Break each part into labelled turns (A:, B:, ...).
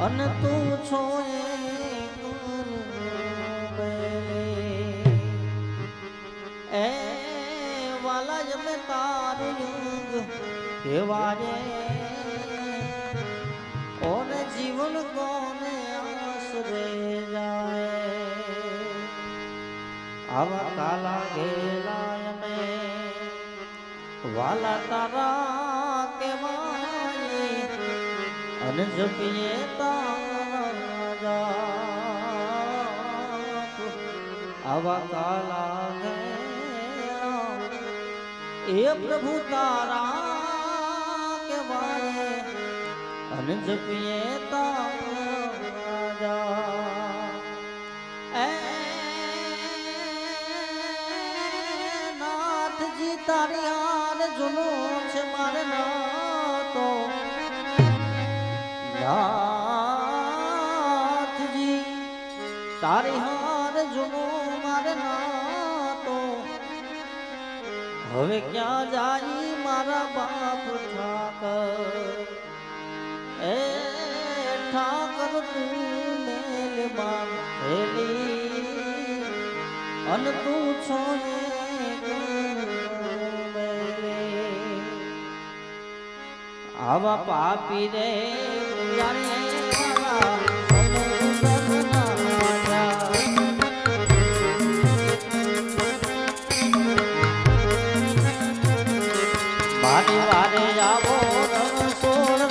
A: અને તું છો એ વાલા જમે તારું યુગ કેવાય ઓને જીવન કોને આશરે જાય આવા કાલા ગેલા વાલા તારા કેવાની અને જપીએ તારા. આવા કાલા એ પ્રભુ તારા કેવાય અને જપીએ તારા તારી હાર જુનો છે, મારે નાતો નાથજી, તારી હાર જુનો, મારે નાતો હવે ક્યાં જાય મારા બાપ ઠાકર? એ ઠાકર તું મેલ હેલી અન તું છો આવા પાપી રે મારા વારે આવો રણછોડ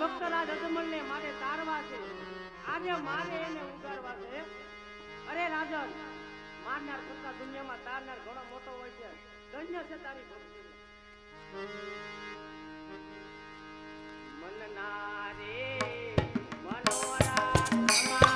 B: આજે મારા ભક્તરા મારે તારવા છે. આજે મારે એને ઉગારવા છે. અરે રાજન, મારનાર કરતા દુનિયામાં તારનાર ઘણો મોટો હોય છે. ધન્ય છે તારી ભક્તિ. મનના રે મનોરા